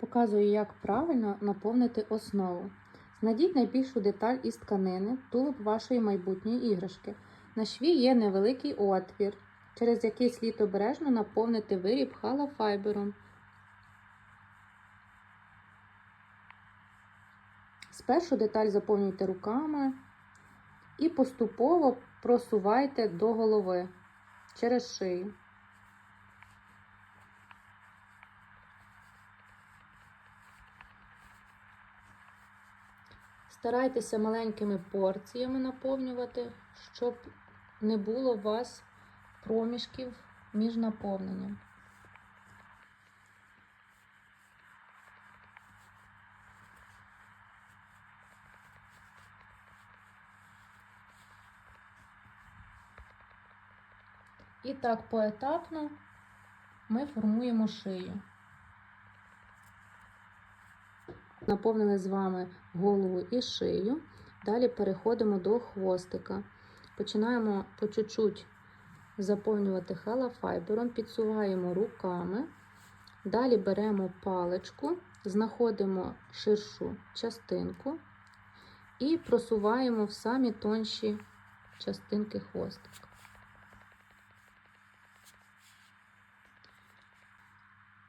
Показую, як правильно наповнити основу. Знайдіть найбільшу деталь із тканини, тулуб вашої майбутньої іграшки. На шві є невеликий отвір, через який слід обережно наповнити виріб халафайбером. Спершу деталь заповнюйте руками і поступово просувайте до голови через шию. Старайтеся маленькими порціями наповнювати, щоб не було у вас проміжків між наповненням. І так поетапно ми формуємо шию. Наповнили з вами голову і шию. Далі переходимо до хвостика. Починаємо по чуть-чуть заповнювати халафайбером, підсуваємо руками. Далі беремо паличку, знаходимо ширшу частинку і просуваємо в самі тонші частинки хвостика.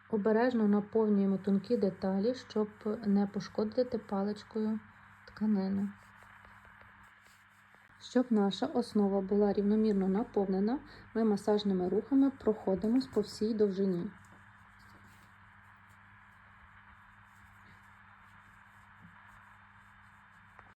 Обережно наповнюємо тонкі деталі, щоб не пошкодити паличкою тканину. Щоб наша основа була рівномірно наповнена, ми масажними рухами проходимо по всій довжині.